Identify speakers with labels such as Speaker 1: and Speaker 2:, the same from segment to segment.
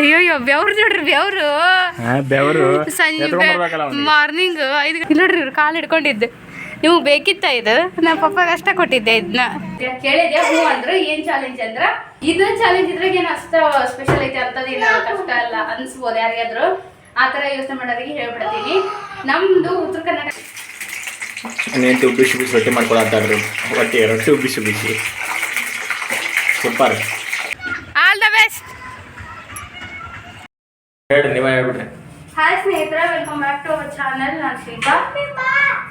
Speaker 1: ಅಯ್ಯೋ ಬೆವ್ರು ನೋಡ್ರಿ ಬೆವ್ರು.
Speaker 2: ಬೆವರು.
Speaker 1: ಸಂಜೆ ಮಾರ್ನಿಂಗ್ ಐದು ನೋಡ್ರಿ ಇವ್ರು ಕಾಲು ಹಿಡ್ಕೊಂಡಿದ್ದು. ನಿಮ್ಗೆ ಬೇಕಿತ್ತ ಇದು? ನಮ್ಮ ಪಪ್ಪಾಗ ಅಷ್ಟ ಕೊಟ್ಟಿದ್ದೆ ಇದನ್ನ ಕೇಳಿದೆ ಹೂ ಅಂದ್ರೆ ಏನ್ ಚಾಲೆಂಜ್ ಅಂದ್ರ? ಇದು ಚಾಲೆಂಜ್ ಇದ್ರಾಗ ಏನ್ ಅಷ್ಟ ಸ್ಪೆಷಲ್ ಐತೆ ಅಂತದೇನು ಕಷ್ಟ ಅಲ್ಲ ಅನ್ಸ್ಬೋದು ಯಾರಿಗಾದ್ರು ಆತರ ಯೋಚನೆ ಮಾಡೋರಿಗೆ ಹೇಳ್ಬಿಡ್ತೀನಿ. ನಮ್ದು ಉತ್ತರ ಕರ್ನಾಟಕ
Speaker 2: ನೀನು ಬಿಸಿ ಬಿಸಿ ರೊಟ್ಟಿ ಮಾಡ್ಕೊಳತ್ತಾಡ್ರಿ ರೊಟ್ಟಿ ರೊಟ್ಟಿ ಬಿಸಿ ಬಿಸಿ ಸೂಪರ್.
Speaker 1: ಆಲ್ ದ ಬೆಸ್ಟ್
Speaker 2: ಹೇಳ್ರಿ ನೀವೇ ಹೇಳ್ಬಿಡ್ರಿ.
Speaker 1: ಹಾಯ್ ಸ್ನೇಹಿತರೆ welcome back to our channel ನಾನು ಶಿಲ್ಪಾ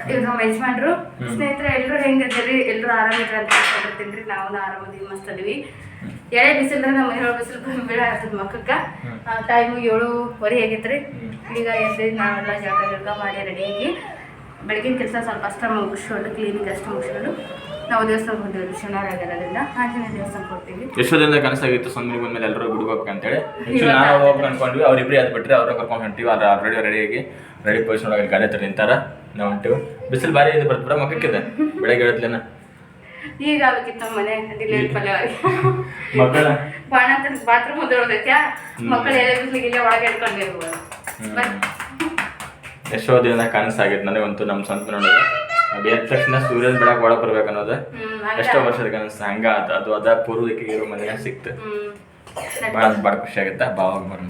Speaker 1: ಇವ್ರು ನಮ್ಮ ಯಜಮಾನ್ರು. ಸ್ನೇಹಿತರೆ ಎಲ್ಲರೂ ಹೆಂಗಿದ್ದೀರಿ ಎಲ್ಲರೂ ಆರಾಮಿದ್ರ ಅಂತ ಹೇಳ್ತಿರ್ತೀನಿ ನಾವು ಆರಾಮದೀವಿ ಮಸ್ತ್ ಅದೀವಿ ಎಳೆ ಬಿಸಿಲ್ರೆ ನಮ್ಮ ಏಳು ಬಿಸಿಲು ಬೀಳ ಆಗ್ತದೆ ಮಕ್ಕಕ್ಕ ಟೈಮು ಏಳುವರೆ ಆಗೈತ್ರಿ ಈಗ ಎದ್ದು ನಾವೆಲ್ಲ ಜಳಕ ಜಳಕ ಮಾಡಿ ರೆಡಿಯಾಗಿ ಬೆಳಗಿನ ಕೆಲಸ ಸ್ವಲ್ಪ ಅಷ್ಟ ಮುಗಿಸ್ಕೊಂಡು ಕ್ಲೀನಿಂಗ್ ಅಷ್ಟು ಮುಗಿಸ್ಕೊಂಡು ನಾವು ದೇವಸ್ಥಾನಕ್ಕೆ ಹೋಗ್ತೀವಿ ಶನಿವಾರ ಆಗಿರೋದ್ರಿಂದ ಆಂಜನೇಯ ದೇವಸ್ಥಾನಕ್ಕೆ ಹೋಗ್ತೀವಿ.
Speaker 2: ಎಷ್ಟೊಂದಿಂದ ಕನಸಾಗಿತ್ತು ಬಂದ್ಮೇಲೆ ಎಲ್ಲರೂ ಬಿಡ್ಬೇಕು ಅಂತೇಳಿ. ನಾವು ಹೋಗ್ಬೇಕು ಅನ್ಕೊಂಡ್ವಿ. ಅವ್ರಿಬ್ರಿ ಅದು ಬಿಟ್ಟರೆ ಅವ್ರನ್ನ ಕರ್ಕೊಂಡು ಹೊಂಟಿವಿ. ಅಲ್ಲಿ ಆಲ್ರೆಡಿ ರೆಡಿಯಾಗಿ ರೆಡಿ ಪೊಸಿಷನ್ ಒಳಗೆ ಗಾಡಿ ಹತ್ರ ನಿಂತಾರ. ನಾವು ಹೊಂಟಿವಿ. ಬಿಸಿಲು ಭಾರಿ ಇದು ಬರ್ತಬಿಡ ಮಕ್ಕಕ್ಕಿದೆ. ಬೆಳಗ್ಗೆ ಹೇಳತ್ಲೇನ
Speaker 1: ಈಗ ಆಗಿತ್ತು ಮನೆ ಡಿಲಿವರಿ
Speaker 2: ಮಕ್ಕಳ
Speaker 1: ಬಾಣ ಬಾತ್ರೂಮ್ ಮುದ್ರೋದೈತ್ಯಾ ಮಕ್ಕಳು ಎಲ್ಲ ಬಿಸಿಲಿಗೆ ಇಲ್ಲೇ ಒಳಗೆ ಇಟ್ಕೊಂಡಿರ್ಬೋದು
Speaker 2: ಎಷ್ಟೋ ದಿನ ಕನಸಾಗಿತ್ತು ನನಗಂತೂ ನಮ್ಮ ಸ್ವಂತ ನೋಡಿದ್ರೆ ಎದ್ದ ತಕ್ಷಣ ಸೂರ್ಯನ ಬೆಳಗ್ಗೆ ಒಳಗೆ ಬರ್ಬೇಕು ಅನ್ನೋದು ಎಷ್ಟೋ ವರ್ಷದ ಕನಸು ಹಂಗ ಆತ. ಅದು ಅದ ಪೂರ್ವ ದಿಕ್ಕಿಗೆ ಇರೋ ಮನೆಯಾಗ ಸಿಕ್ತ. ಭಾಳ ಭಾಳ ಖುಷಿ ಆಗುತ್ತೆ. ಬಾವಾಗ ಬರೋಣ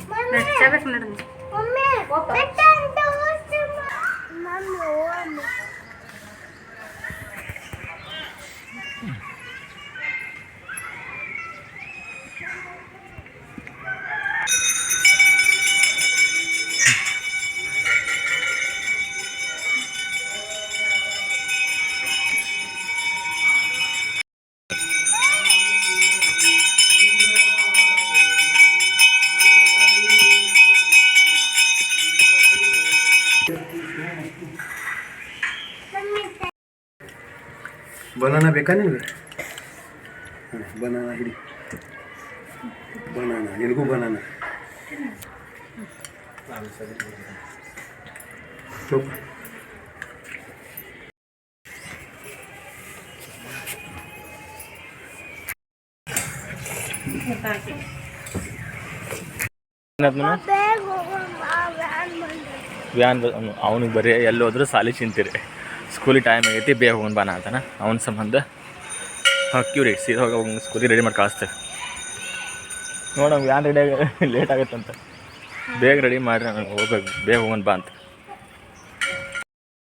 Speaker 3: ಬನಾನ ಬೇಕಾ ನಿನಗೆ? ಬನಾನ ಹಿಡಿ. ಬನಾನ ನಿನಗೂ ಬನಾನ
Speaker 2: ವ್ಯಾನ್ ಅವನಿಗೆ ಬರೀ ಎಲ್ಲೋದ್ರೂ ಹೋದ್ರು ಸಾಲಿ ಚಿಂತೀರಿ. ಸ್ಕೂಲಿಗೆ ಟೈಮ್ ಆಗೈತಿ ಬೇಗ ಹೋಗೋಣ ಬಾನ ಅಂತಾನೆ. ಅವನ ಸಂಬಂಧ ಹಾಕಿವ್ರಿ ರೀ ಸೀದಾ ಹೋಗಿ ಅವ್ನ ಸ್ಕೂಲಿಗೆ ರೆಡಿ ಮಾಡಿ ಕಳಿಸ್ತೇವೆ ನೋಡೋಣ ಯಾರು ರೆಡಿ ಆಗ ಲೇಟ್ ಆಗುತ್ತಂತ. ಬೇಗ ರೆಡಿ ಮಾಡಿರಿ ನನಗೆ ಹೋಗ್ಬೇಕು. ಬೇಗ ಹೋಗೋಣ ಬಾ ಅಂತ.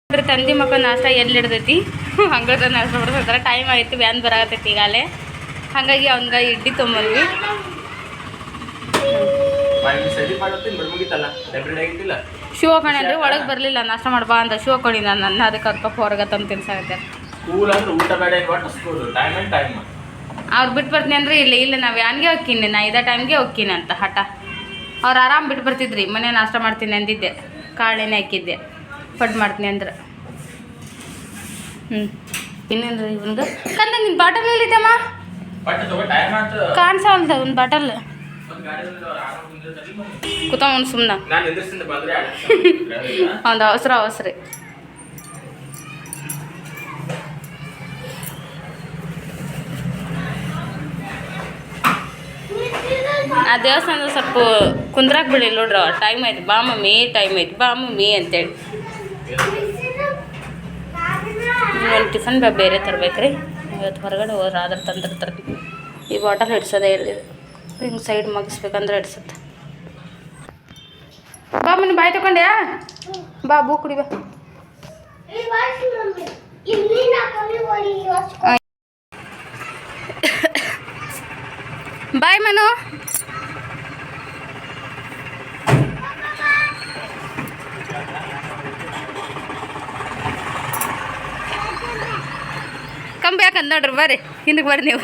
Speaker 1: ತಂದೆ ತಂದಿ ಮಕ್ಕಳು ನಾಷ್ಟ ಎಲ್ಲಿ ಹಿಡ್ದೈತಿ? ಹಂಗದ ನಾಷ್ಟ ಬಿಡ್ತಾರೆ ಟೈಮ್ ಆಗೈತಿ ವ್ಯಾನ್ ಬರಾಕತ್ತೈತಿ ಈಗಾಲೇ ಹಾಗಾಗಿ ಅವ್ನ್ಗ ಇಡ್ಲಿ ತೊಗೊಂಬಂದ್ವಿ ಶಿವ ಅಂದ್ರೆ ಒಳಗೆ ಬರಲಿಲ್ಲ ನಾಷ್ಟ ಮಾಡ್ಬಾ ಅಂತ ಶಿವ ಕಣಿ ನಾನು ನನ್ನ ಅದಕ್ಕೆ ಕರ್ಕಪ್ಪ ಹೊರಗೆ ತಂದು
Speaker 2: ತಿನ್ಸಾಗತ್ತೆ
Speaker 1: ಅವ್ರು ಬಿಟ್ಟು ಬರ್ತೀನಿ ಅಂದ್ರೆ ಇಲ್ಲ ಇಲ್ಲ ನಾವು ಯಾನ್ಗೆ ಹೋಗ್ತೀನಿ ನಾ ಇದೇ ಟೈಮ್ಗೆ ಹೋಗ್ತೀನಿ ಅಂತ ಹಠ. ಅವ್ರು ಆರಾಮ್ ಬಿಟ್ಟು ಬರ್ತಿದ್ರಿ ಮನೆ ನಾಷ್ಟ ಮಾಡ್ತೀನಿ ಅಂದಿದ್ದೆ ಕಾಳೆನೆ ಹಾಕಿದ್ದೆ ಪಡ್ ಮಾಡ್ತೀನಿ ಅಂದ್ರೆ. ಹ್ಞೂ ಇನ್ನೇನ್ರಿ ಇವನ್ಗೆ? ಕಂದ ನಿನ್ನ ಬಾಟಲ್ ಎಲ್ಲಿದ್ದಮ್ಮ ಕಾಣಿಸಲ್ದ ಒಂದು ಬಾಟಲ್? ಕೂತವನು ಸುಮ್ಮನೆ ಒಂದು ಅವಸರ ಅವಸರ. ಆ ದೇವಸ್ಥಾನದ ಸ್ವಲ್ಪ ಕುಂದ್ರಾಕ್ ಬಿಡಿ ನೋಡ್ರಿ ಟೈಮ್ ಆಯ್ತು. ಬಾ ಮಮ್ಮಿ ಟೈಮ್ ಆಯ್ತು. ಬಾ ಮಮ್ಮಿ ಅಂತೇಳಿ. ಒಂದು ಟಿಫನ್ ಬೇರೆ ತರಬೇಕ್ರಿ. ಇವತ್ತು ಹೊರಗಡೆ ಹೋದ್ರೆ ಆದ್ರೆ ತಂದಿರ್ತಾರೆ ಈ ಬಾಟಲ್ ಹಿಡ್ಸೋದೇ ಇರಲಿ ಹಿಂಗೆ ಸೈಡ್ ಮಗಿಸ್ಬೇಕಂದ್ರೆ ಹಿಡ್ಸುತ್ತೆ. ಬಾ ಮನೆ ಬಾಯಿ ತಗೊಂಡ್ಯಾ ಬಾ ಬೂ ಕುಡಿ ಬಾ. ಬಾಯ್ ಮನು. ಕಮ್ ಬ್ಯಾಕ್ ಅಂದ್ ನೋಡ್ರಿ ಬರ್ರಿ ಹಿಂದಕ್ಕೆ ಬರ್ರಿ ನೀವು.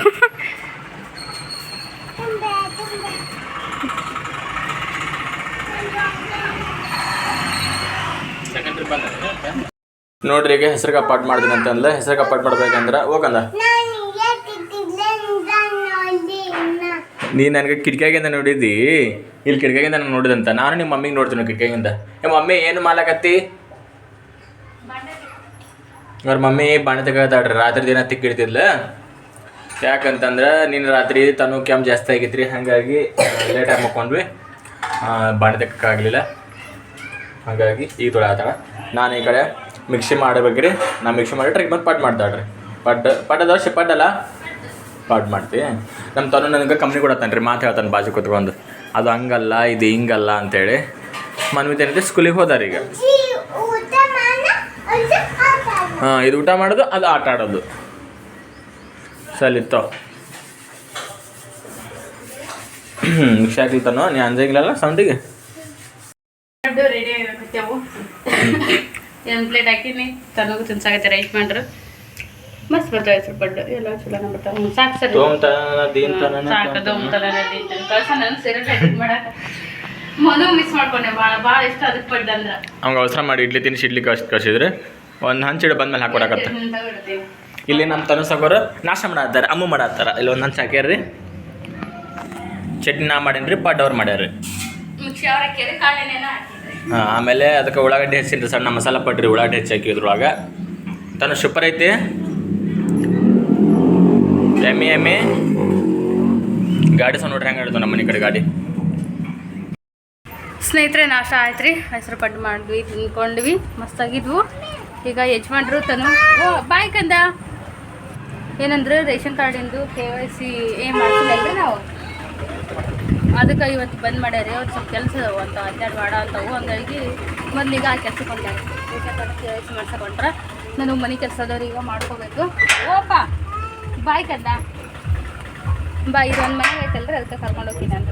Speaker 2: ನೋಡ್ರಿ ಈಗ ಹೆಸರು ಕಪ್ಪಾಟ್ ಮಾಡ್ತೀನಿ ಅಂತಂದ್ರೆ, ಹೆಸರು ಕಪ್ಪಾಟ್ ಮಾಡ್ಬೇಕಂದ್ರ ಹೋಗಂದ ನೀ ನನಗೆ ಕಿಟಕಿಯಾಗಿಂದ ನೋಡಿದ್ದಿ? ಇಲ್ಲಿ ಕಿಟಕಿಯಾಗಿಂದ ನಾನು ನೋಡಿದಂತ. ನಾನು ನಿಮ್ಮ ಮಮ್ಮಿಗೆ ನೋಡ್ತೀನಿ ಕಿಟಕಿಯಾಗಿಂದ. ನಿಮ್ಮ ಮಮ್ಮಿ, ಏನು ಮಾಲಕತ್ತಿ? ಅವ್ರ ಮಮ್ಮಿ ಬಾಣೆ ತೆಗತಾಡ್ರಿ ರಾತ್ರಿ ದಿನ ತಿಕ್ಕಿಡ್ತಿದ್ಲ ಯಾಕಂತಂದ್ರೆ ನಿನ್ನ ರಾತ್ರಿ ತನು ಕೆಮ್ಮು ಜಾಸ್ತಿ ಆಗೈತ್ರಿ, ಹಾಗಾಗಿ ಲೇಟಾಗಿ ಮಕ್ಕೊಂಡ್ವಿ. ಬಾಣೆ ತೆಕ್ಕಾಗಲಿಲ್ಲ ಹಾಗಾಗಿ ಈಗ ತೊಳೆತಾಳ ನಾನು ಈ ಕಡೆ ಮಿಕ್ಸಿ ಮಾಡಬೇಕ್ರಿ. ನಾನು ಮಿಕ್ಸಿ ಮಾಡಿಟ್ರೆ ಟ್ರಿಕ್ ಮತ್ತೆ ಪಟ್ ಮಾಡ್ತಾಳ್ರಿ. ಪಟ್ ಪಟ್ ಅದ ಪಟ್ ಅಲ್ಲ ಪಡ್ ಮಾಡ್ತೀವಿ ನಮ್ಮ ತನು ನನಗೆ ಕಂಪ್ನಿ ಕೊಡತ್ತಾನೆ ರೀ ಮಾತು ಹೇಳ್ತಾನೆ ಬಾಜು ಕೂತ್ಕೊಂಡು. ಅದು ಹಂಗಲ್ಲ, ಇದು ಹಿಂಗಲ್ಲ ಅಂತೇಳಿ. ಮನ್ವಿತ ಏನೈತೆ ಸ್ಕೂಲಿಗೆ ಹೋದಾರ ಈಗ. ಹಾಂ, ಇದು ಊಟ ಮಾಡೋದು, ಅದು ಆಟ ಆಡೋದು. ಸಲಿತ್ತೋ ಮಿಕ್ಸಿ ಹಾಕ್ಲಿತ್ತಾನೋ ನೀ ಅಂಜಂಗಿಲ್ಲಲ್ಲ ಸೌಂಡಿಗೆ
Speaker 1: ಒಂದು ಪ್ಲೇಟ್ ಹಾಕಿನಿ ತನಗೂ ತಿನ್ಸಾಗತ್ತೆ ರೈಸ್ ಮಾಡ್ರು ಮಸ್ತ್ ಬರ್ತಾವೆ ಹೆಸರು ಪಡ್ಡು. ಎಲ್ಲ ಚಲೋ ಬರ್ತಾವೆ ಸಾಕು ಸರ್.
Speaker 2: ತೋಮ್ತಾನ ದೀನ್ತಾನ
Speaker 1: ಸಾಕದು ನನ್ನ ಸೀರೆ ಎಡಿಟ್ ಮಾಡಾಕ ಮನು ಮಿಸ್ ಮಾಡ್ಕೊಂಡೆ. ಭಾಳ ಭಾಳ ಇಷ್ಟ ಅದಕ್ಕೆ ಪಡ್ಡು ಅಂದ್ರೆ.
Speaker 2: ಅವಂಗ ಅವಸರ ಮಾಡಿ ಇಡ್ಲಿ ತಿನ್ಸಿ ಇಡ್ಲಿ ಕಳ್ಸಿ ಕಳ್ಸಿದ್ರೆ ಒಂದು ಹಂಚಿಡ ಬಂದ್ಮೇಲೆ ಮೇಲೆ
Speaker 1: ತಗೊಳ್ತೇವೆ
Speaker 2: ಇಲ್ಲಿ ನಮ್ಮ ತನು ಸಗೋರು ನಾಶ ಮಾಡತ್ತಾರ ಅಮ್ಮ ಮಾಡತ್ತಾರ. ಇಲ್ಲಿ ಒಂದು ಹಂಚ್ ಹಾಕ್ಯಾರ್ರಿ. ಚಟ್ನಿ ನಾ ಮಾಡೇನ್ರಿ ಪಡ್ ಅವ್ರು ಮಾಡ್ಯಾರ
Speaker 1: ಮುಚ್ಚಿ ಅವ್ರ ಹಾಕಿರಿ ಕಾಳೆಣ್ಣೆನ ಹಾಕಿದ್ರಿ
Speaker 2: ಹಾಂ ಆಮೇಲೆ ಅದಕ್ಕೆ ಉಳ್ಳಾಗಡ್ಡಿ ಹೆಚ್ಚಿನ್ರಿ, ಸಣ್ಣ ಮಸಾಲ ಪಟ್ರಿ, ಉಳ್ಳಾಗಡ್ಡಿ ಹೆಚ್ಚಿ ಹಾಕಿದ್ರೊಳಗ ತನ್ನ ಸೂಪರ್ ಐತಿ. ಎಮ್ಮಿ ಎಮ್ಮಿ. ಗಾಡಿ ಸಹ ನೋಡ್ರಿ ಹೆಂಗೆ ಹಿಡಿದು ನಮ್ಮ ಮನೆ ಕಡೆ ಗಾಡಿ?
Speaker 1: ಸ್ನೇಹಿತರೆ ನಾಷ್ಟ ಆಯ್ತು ರೀ ಹೆಸರು ಪಡ್ಡು ಮಾಡಿದ್ವಿ, ತಿನ್ಕೊಂಡ್ವಿ, ಮಸ್ತಾಗಿದ್ವು. ಈಗ ಯಜಮಾನ್ರು ತನು, ಓ, ಬಾಯ್ ಕಂದ. ಏನಂದ್ರೆ ರೇಷನ್ ಕಾರ್ಡಿಂದು ಕೆ ವೈ ಸಿ ಏನು ಮಾಡ್ತಿಲ್ಲಲ್ರಿ ನಾವು. ಅದಕ್ಕೆ ಇವತ್ತು ಬಂದ್ ಮಾಡ್ಯಾರಿ, ಅವ್ರು ಸ್ವಲ್ಪ ಕೆಲಸ ಅಂತ ಹನ್ನೆರಡು ಮಾಡ ಅಂತವು ಹಂಗಾಗಿ ಮೊದ್ಲಿಗೆ ಆ ಕೆಲಸ ಹೊಂಟಾರ ration card K Y C ನಾನು ಮನೆ ಕೆಲಸದವ್ರು ಈಗ ಮಾಡ್ಕೋಬೇಕು. ಓಪ ಬಾಯ್ ಕಂದ ಬಾಯ್ ಇದೊಂದು ಮನೆ ಐತಲ್ರಿ, ಅದಕ್ಕೆ ಕರ್ಕೊಂಡು ಹೋಗ್ತೀನಿ ಅಂತ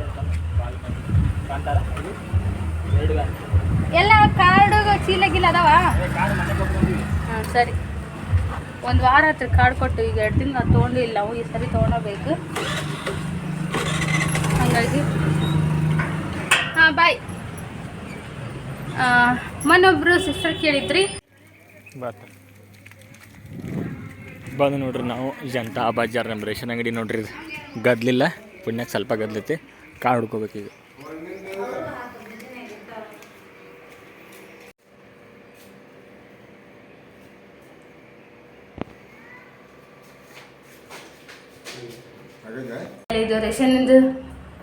Speaker 1: ಎಲ್ಲ ಕಾರ್ಡು ಚೀಲ ಗೀಲ ಅದಾವ? ಹಾಂ, ಸರಿ. ಒಂದು ವಾರ ಹತ್ರ ಕಾರ್ಡ್ ಕೊಟ್ಟು, ಈಗ ಎರಡು ತಿಂಗಳು ತೊಗೊಂಡಿಲ್ಲ, ಅವು ಈ ಸರಿ ತೊಗೊಳಬೇಕು ಹಾಗಾಗಿ. ಹಾಂ ಬಾಯ್ ಮೊನ್ನೊಬ್ರು ಸಿಸ್ಟರ್ ಕೇಳಿದ್ರಿ?
Speaker 2: ಬಾತ್ ಬಂದು ನೋಡ್ರಿ ನಾವು ಜಂಟಾ ಬಜಾರ್ ನಮ್ಮ ರೇಷನ್ ಅಂಗಡಿ ನೋಡ್ರಿ ಇದು. ಗದ್ಲಿಲ್ಲ ಪುಣ್ಯಕ್ಕೆ ಸ್ವಲ್ಪ ಗದ್ಲೈತಿ. ಕಾಳು ಹುಡ್ಕೋಬೇಕೀಗ
Speaker 1: ಇದು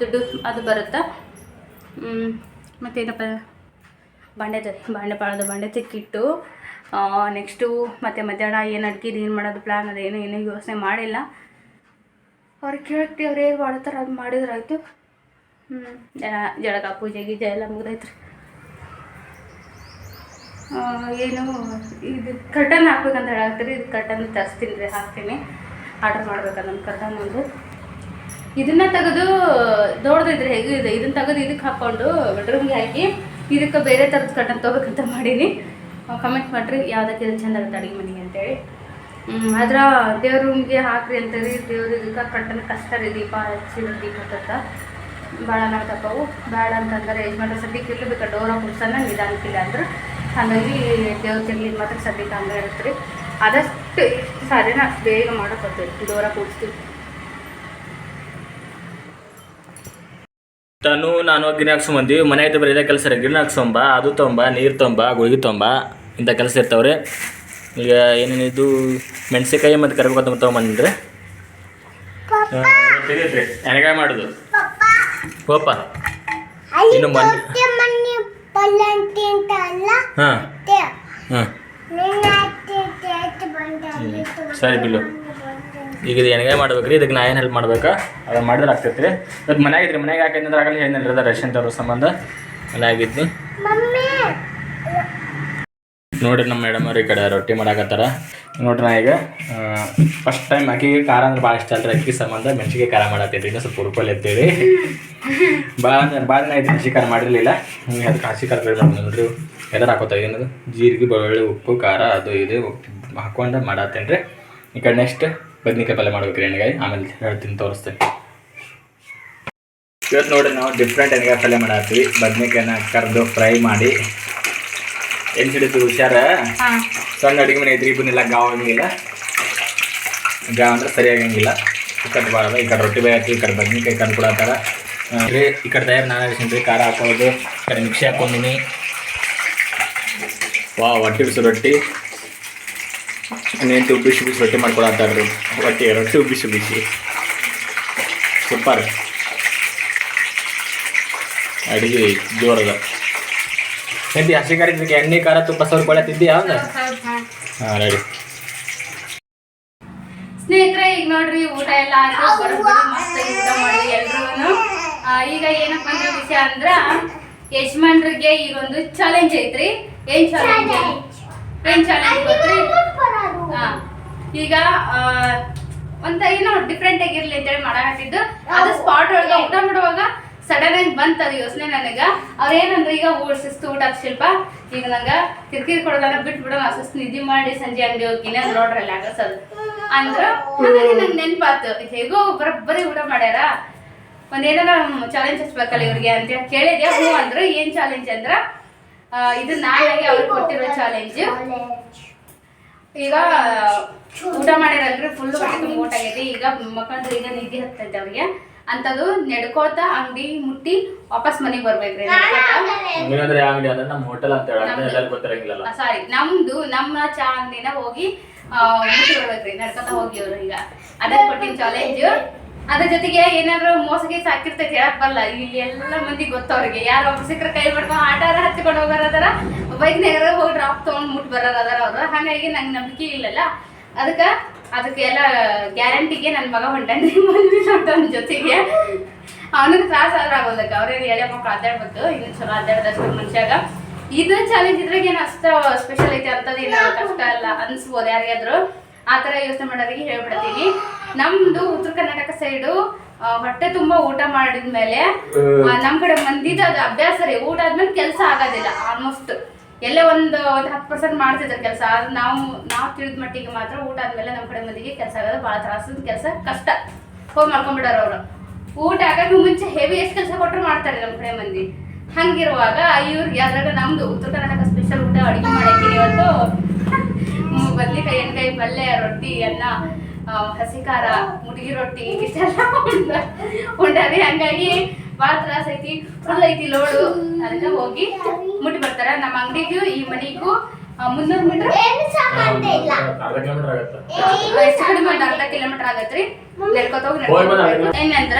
Speaker 1: ದುಡ್ಡು ಅದು ಬರುತ್ತಾ? ಮತ್ತೇನಪ್ಪ? ಬಾಂಡೆ ಬಾಂಡೆ ಪಾಳದ ಬಾಂಡೆ ತಿಕ್ಕಿಟ್ಟು ನೆಕ್ಸ್ಟು ಮತ್ತು ಮಧ್ಯಾಹ್ನ ಏನು ಅಡ್ಗೆ ಏನು ಮಾಡೋದು ಪ್ಲ್ಯಾನ್ ಅದೇನು ಏನೂ ಯೋಚನೆ ಮಾಡಿಲ್ಲ. ಅವ್ರಿಗೆ ಕೇಳಕ್ಕೆ ಅವ್ರು ಏನು ಮಾಡ್ತಾರೆ ಅದು ಮಾಡಿದ್ರಾಯ್ತು. ಹ್ಞೂ ಜಡಗ ಪೂಜೆ ಗೀಜೆ ಎಲ್ಲ ಮುಗ್ದೈತ್ರಿ. ಏನು, ಇದು ಕರ್ಟನ್ ಹಾಕ್ಬೇಕಂತ ಹೇಳಾಗ್ತೀರಿ ಇದು ಕರ್ಟನ್ ತರಿಸ್ತೀನಿ ರೀ ಹಾಕ್ತೀನಿ. ಆರ್ಡರ್ ಮಾಡ್ಬೇಕಂದ್ರೆ ಕರ್ಟನ್ ಒಂದು ಇದನ್ನ ತೆಗೆದು ದೊಡ್ಡದಿದ್ರೆ ಹೇಗೆ ಇದೆ? ಇದನ್ನ ತೆಗೆದು ಇದಕ್ಕೆ ಹಾಕ್ಕೊಂಡು ಬೆಡ್ರೂಮ್ಗೆ ಹಾಕಿ, ಇದಕ್ಕೆ ಬೇರೆ ಥರದ ಕರ್ಟನ್ ತೊಗೋಬೇಕಂತ ಮಾಡೀನಿ. ಕಮೆಂಟ್ ಮಾಡಿರಿ, ಯಾವುದಕ್ಕೆ ಇದು ಚಂದ ಇರುತ್ತೆ ಅಡುಗೆ ಮನೆಗೆ ಅಂತೇಳಿ. ಆದ್ರೆ ದೇವ್ರ ರೂಮ್ಗೆ ಹಾಕ್ರಿ ಅಂತೇಳಿ, ದೇವ್ರ ಇದಕ್ಕೆ ಕಟ್ಟನ ಕಷ್ಟ ರೀ ದೀಪ ಹಚ್ಚಿರೋ ದೀಪ ಹತ್ತತ್ತ ಭಾಳ ತಪ್ಪವು ಬೇಡ ಅಂತಂದ್ರೆ ಯಜಮಾನ್ರು ಸದ್ಯಕ್ಕೆ ಇರ್ಬೇಕು ಡೋರ ಕುಡ್ಸನ ನಿಧಾನಕ್ಕಿಲ್ಲ ಅಂದ್ರೆ. ಹಾಗಾಗಿ ದೇವ್ರ ತೆಗಿಲಿದ ಮಾತ್ರ ಸದ್ಯಕ್ಕೆ ಹಂಗೆ ಇರುತ್ತೆ ರೀ. ಆದಷ್ಟು ಸಾರಿನ ಬೇಗ ಮಾಡೋಕೆ ಡೋರ ಕೂಡಿಸ್ತೀವಿ
Speaker 2: ತನು ನಾನು ಗಿರಣಿ ಬಂದಿವಿ. ಮನೆ ಐತೆ ಬರೀ ಇದೇ ಕೆಲಸ ರೀ ಗಿರಣಿ ಹಾಕ್ಸೊಂಬ ಅದು ತೊಂಬ ನೀರು ತೊಂಬ ಗುಳಿಗೆ ತೊಂಬ ಇಂಥ ಕೆಲಸ ಇರ್ತಾವ್ರಿ. ಈಗ ಏನೇನಿದು ಮೆಣಸಿನ್ಕಾಯಿ ಮತ್ತು ಕರಿಬೇಕು ಅಂತ ತೊಗೊಂಬಂದ್ರಿ? ತೆಗೀತ್ರಿ ಎಣ್ಣೆಗಾಯಿ ಮಾಡೋದು. ಹೋಪ ಇನ್ನು ಹಾಂ. ಹಾಂ. ಸರಿ ಬಿಲ್ಲು ಈಗ ಇದು ಎಣ್ಗಾಯಿ ಮಾಡ್ಬೇಕು ರೀ ಇದಕ್ಕೆ ನಾ ಏನು ಹೆಲ್ಪ್ ಮಾಡ್ಬೇಕು? ಅದು ಮಾಡಿದ್ರೆ ಆಗ್ತೈತಿ ರೀ ಇವತ್ತು ಮನೆ ಇದ್ರಿ ಮನೆಗೆ ಯಾಕಂದ್ರೆ ಆಗಲ್ಲ ಹೇಳಿದ್ರಿ ಅದ ರೇಷನ್ ತರೋ ಸಂಬಂಧ.
Speaker 4: ಮನೆಯಾಗಿದ್ದು
Speaker 2: ನೋಡಿರಿ ನಮ್ಮ ಮೇಡಮ್ ಅವ್ರು ಈ ಕಡೆ ರೊಟ್ಟಿ ಮಾಡಾಕತ್ತಾರ. ನೋಡ್ರಿ ನಾ ಈಗ ಫಸ್ಟ್ ಟೈಮ್ ಅಕ್ಕಿಗೆ ಖಾರ ಅಂದ್ರೆ ಭಾಳ ಇಷ್ಟ ಅಲ್ರಿ ಅಕ್ಕಿ ಸಂಬಂಧ. ಮೆಣಸಿಗೆ ಖಾರ ಮಾಡಾಕೈತಿ ಇನ್ನೂ ಸ್ವಲ್ಪ ಹುರ್ಕೊಲ್ ಎತ್ತೀರಿ ಭಾಳ ಅಂದ್ರೆ ಭಾಳ ದಿನ ಆಯ್ತು ಮೆಣಸಿ ಖಾರ ಮಾಡಿರಲಿಲ್ಲ. ಅದಕ್ಕೆ ಹಸಿ ಖಾರ ಬೇಡ ಮಾಡಿ ನೋಡ್ರಿ ಎದಾರು ಹಾಕೋತಾ ಏನದು? ಜೀರಿಗೆ, ಬೆಳ್ಳುಳ್ಳಿ, ಉಪ್ಪು, ಖಾರ, ಅದು ಇದು ಹಾಕೊಂಡು ಮಾಡತ್ತೇನೆ ರೀ ಈ ಕಡೆ ನೆಕ್ಸ್ಟ್ ಬದ್ನಿಕಾಯಿ ಪಲ್ಯ ಮಾಡ್ಬೇಕು ರೀ ಎಣ್ಣೆಗಾಯಿ ಆಮೇಲೆ ಹೇಳ್ತೀನಿ ತೋರಿಸ್ತೇನೆ. ಇವತ್ತು ನೋಡಿ ನಾವು ಡಿಫ್ರೆಂಟ್ ಎಣ್ಣೆಗಾಯಿ ಪಲ್ಯ ಮಾಡತ್ತೀವಿ. ಬದ್ನಿಕಾಯಿನ ಕರೆದು ಫ್ರೈ ಮಾಡಿ. ಎಣ್ಣೆ ಹಿಡಿತು ಹುಷಾರ? ಸಣ್ಣ ಅಡುಗೆ ಮನೆ ಐತ್ರಿ ಇಬ್ಬನಿಲ್ಲ ಗಾವ್ ಹಂಗಿಲ್ಲ ಗಾವ್ ಅಂದ್ರೆ ಸರಿ ಆಗಂಗಿಲ್ಲ. ಈ ಕಡೆ ಭಾಳ ಈ ಕಡೆ ರೊಟ್ಟಿ ಬೇಯತ್ತಿ ಈ ಕಡೆ ಬದ್ನಿಕಾಯಿ ಕರ್ದು ಕೊಡತ್ತಾರ. ರೀ ಈ ಕಡೆ ತಯಾರು ನಾನು ರೀ ಖಾರ ಹಾಕೊಳ್ಳೋದು. ಈ ಕಡೆ ಮಿಕ್ಸಿ ಹಾಕೊಂಡಿನಿ ವಾ ಹೊಟ್ಟೆ ಬಿಸಿ ರೊಟ್ಟಿ. ಇನ್ನೇಂತಿ ಟೂ ಬಿಸಿ ರೊಟ್ಟಿ ಮಾಡ್ಕೊಡತ್ತಾರ ರೀ ರೊಟ್ಟಿ ರೊಟ್ಟಿ ಉಬ್ಬಿಸಿ ಬಿಸಿ ಸೂಪರ್ ಅಡುಗೆ ಜೋರದ ಎಂತಿ ಹಸಿ ಖಾರ ಎಣ್ಣೆ ಖಾರ ತುಪ್ಪ ಸಾವಿರ ಯಾವ್ದು ಹಾಂ ರೆಡಿ
Speaker 1: ಸ್ನೇಹಿತರೆ ಈಗ ನೋಡ್ರಿ ಊಟ ಎಲ್ಲ ಆಯ್ತು. ಬರೋಬ್ಬರಿ ಮಸ್ತ್ ಊಟ ಮಾಡಿ ಎಲ್ರು ಈಗ ಏನಪ್ಪ ಅಂದ್ರೆ ವಿಷಯ ಅಂದ್ರ ಯಜಮಾನ್ರಿಗೆ ಈಗ ಒಂದು ಚಾಲೆಂಜ್ ಐತ್ರಿ. ಏನ್ ಚಾಲೆಂಜ್ ಏನ್ ಚಾಲೆಂಜ್ ಗೊತ್ತ್ರಿ. ಈಗ ಒಂದ್ ಏನೋ ಡಿಫ್ರೆಂಟ್ ಆಗಿರ್ಲಿ ಅಂತೇಳಿ ಮಾಡಾಕತ್ತಿದ್ದು ಅದು ಸ್ಪಾಟ್ ಒಳಗ ಊಟ ಮಾಡುವಾಗ ಸಡನ್ ಆಗಿ ಬಂತ ಅದು ಯೋಚನೆ ನನಗ. ಅವ್ರ ಏನಂದ್ರೆ ಈಗ ಊಟ ಶಿಸ್ತು ಊಟ ಶಿಲ್ಪ. ಈಗ ನಂಗ ಕಿರ್ಕಿರಿ ಕೊಡೋದನ್ನ ಬಿಟ್ಟು ಬಿಡೋ ಅಸಸ್ ನಿಧಿ ಮಾಡಿ ಸಂಜೆ ಅಂಗಡಿ ಹೋಗಿನಿ ಅದ್ ನೋಡ್ರಲ್ಲ ಆಗಸದು ಅಂದ್ರ. ಹಾಗಾಗಿ ನಂಗೆ ನೆನ್ಪಾತು. ಹೇಗೋ ಬರೋಬ್ಬರಿ ಊಟ ಮಾಡ್ಯಾರ. ಒಂದ್ ಏನಾರ ಚಾಲೆಂಜ್ ಹಚ್ಬೇಕಲ್ಲ ಇವ್ರಿಗೆ ಅಂತ ಕೇಳಿದ್ಯಾ? ಹ್ಞೂ ಅಂದ್ರೆ. ಏನ್ ಚಾಲೆಂಜ್ ಅಂದ್ರ ಇದು ನಾಳೆಗೆ ಅವ್ರಿಗೆ ಕೊಟ್ಟಿರೋ ಚಾಲೆಂಜ್ ಈಗ ಊಟ ಮಾಡಿರಲ್ರಿ ಫುಲ್ ಊಟ ಆಗೈತಿ ಈಗ ಮಕ್ಕಳು ಈಗ ನಿದ್ದೆ ಹತ್ತೈತೆ ಅವ್ರಿಗೆ. ಅಂತದು ನಡ್ಕೋತ ಅಂಗಡಿ ಮುಟ್ಟಿ ವಾಪಸ್ ಮನೆಗೆ ಬರ್ಬೇಕ್ರಿ.
Speaker 2: ಏನಂದ್ರೆ ಯಾವ ಅಂಗಡಿ ಅಂದ್ರೆ ನಮ್ಮ ಹೋಟೆಲ್ ಅಂತ ಹೇಳಿ. ಅಂದ್ರೆ ಎಲ್ಲರಿಗೂ
Speaker 1: ಸಾರಿ ನಮ್ದು ನಮ್ಮ ಚಾ ಅಂಗಡಿನ ಹೋಗಿ ಮುಟ್ಟಿ ಬರ್ಬೇಕ್ರಿ. ನಡ್ಕೊತ ಹೋಗಿ ಅವ್ರು ಈಗ. ಅದೇ ಕೊಟ್ಟಿನ ಚಾಲೆಂಜ್ ಅದ್ರ ಜೊತೆಗೆ ಏನಾದ್ರು ಮೋಸಗೆ ಸಾಕಿರ್ತೈತೆ ಹೇಳಕ್ ಬರಲ್ಲ. ಇಲ್ಲಿ ಎಲ್ಲ ಮಂದಿ ಗೊತ್ತವ್ರಿಗೆ. ಯಾರು ಒಬ್ಬ ಸಿಕ್ಕರೆ ಕೈ ಮಾಡ್ಕೊಂಡು ಆಟಾರ ಹಚ್ಕೊಂಡು ಹೋಗೋರ್ ಬೈಕ್ನಾಗ ಹೋಗಿ ಡ್ರಾಪ್ ತೊಗೊಂಡು ಮುಟ್ ಬರೋರ್ ಅದಾರ ಅವರು. ಹಾಗಾಗಿ ನಂಗೆ ನಂಬಿಕೆ ಇಲ್ಲಲ್ಲ. ಅದಕ್ಕ ಅದಕ್ಕೆ ಎಲ್ಲ ಗ್ಯಾರಂಟಿಗೆ ನನ್ನ ಮಗ ಹೊಂಟಿ ಮದ್ವೆ ಹೊಂಟಾನ ಜೊತೆಗೆ. ಅವನಿಗೆ ತ್ರಾಸ ಆದ್ರೆ ಆಗೋದಕ್ಕೆ. ಅವ್ರೇನು ಎಳೆ ಮಕ್ಕಳು ಅಡ್ಡಾಡ್ಬೇಕು ಇನ್ನು ಚಲೋ ಅಡ್ಡಾಡ್ದಷ್ಟು ಮನುಷ್ಯಾಗ. ಇದು ಚಾಲೆಂಜ್ ಇದ್ರಾಗ ಏನು ಅಷ್ಟ ಸ್ಪೆಷಲ್ ಐತೆ ಅಂತದ್ ಏನು ಕಷ್ಟ ಅಲ್ಲ. ಅನ್ಸ್ಬೋದು ಯಾರಿಗಾದ್ರು ಆ ಥರ ಯೋಚನೆ ಮಾಡೋರಿಗೆ ಹೇಳ್ಬಿಡ್ತೀನಿ. ನಮ್ದು ಉತ್ತರ ಕರ್ನಾಟಕ ಸೈಡು ಹೊಟ್ಟೆ ತುಂಬಾ ಊಟ ಮಾಡಿದ್ಮೇಲೆ ನಮ್ ಕಡೆ ಮಂದಿದ ಅದು ಅಭ್ಯಾಸ ರೀ. ಊಟ ಆದ್ಮೇಲೆ ಕೆಲಸ ಆಗೋದಿಲ್ಲ. ಆಲ್ಮೋಸ್ಟ್ ಎಲ್ಲೇ ಒಂದು ಒಂದು ಹತ್ತು ಪರ್ಸೆಂಟ್ ಮಾಡ್ತಿದ್ರು ಕೆಲಸ. ಆದ್ರೆ ನಾವು ನಾವು ತಿಳಿದ ಮಟ್ಟಿಗೆ ಮಾತ್ರ ಊಟ ಆದ್ಮೇಲೆ ನಮ್ಮ ಕಡೆ ಮಂದಿಗೆ ಕೆಲಸ ಆಗೋದು ಭಾಳ ತ್ರಾಸದ ಕೆಲಸ ಕಷ್ಟ. ಹೋಗಿ ಮಾಡ್ಕೊಂಡ್ಬಿಡೋರು ಅವರು. ಊಟ ಆಗೋಕ್ಕೂ ಮುಂಚೆ ಹೆವಿ ಎಷ್ಟು ಕೆಲಸ ಕೊಟ್ಟರು ಮಾಡ್ತಾರೆ ನಮ್ಮ ಕಡೆ ಮಂದಿ. ಹಂಗಿರುವಾಗ ಇವ್ರಿಗೆ ಅದ್ರಾಗ ನಮ್ದು ಉತ್ತರ ಕರ್ನಾಟಕ ಸ್ಪೆಷಲ್ ಊಟ ಅಡುಗೆ ಮಾಡಕ್ಕೆ ಇವತ್ತು ಬದ್ನಿಕಾಯಿ ಎಣ್ಕಾಯಿ ಪಲ್ಯ, ರೊಟ್ಟಿ, ಅನ್ನ ಹಸಿ ಖಾರ, ಮುಡುಗಿ ರೊಟ್ಟಿ, ಇಷ್ಟೆಲ್ಲ ರೀ ಹಂಗಾಗಿ ಭಾಳ ತ್ರಾಸ ಐತಿ ಫುಲ್ ಐತಿ ಲೋಡು. ಅದಕ್ಕೆ ಹೋಗಿ ಮುಟ್ಟಿ ಬರ್ತಾರ. ನಮ್ಮ ಅಂಗಡಿಗೂ ಈ ಮನಿಗೂ ಮುನ್ನೂರು ಮೀಟರ್ ಎಷ್ಟು ಕಡಿಮೆ ಒಂದು ಅರ್ಧ ಕಿಲೋಮೀಟರ್ ಆಗತ್ರಿ ನಡ್ಕೊತ ಹೋಗಿ. ಏನಂದ್ರ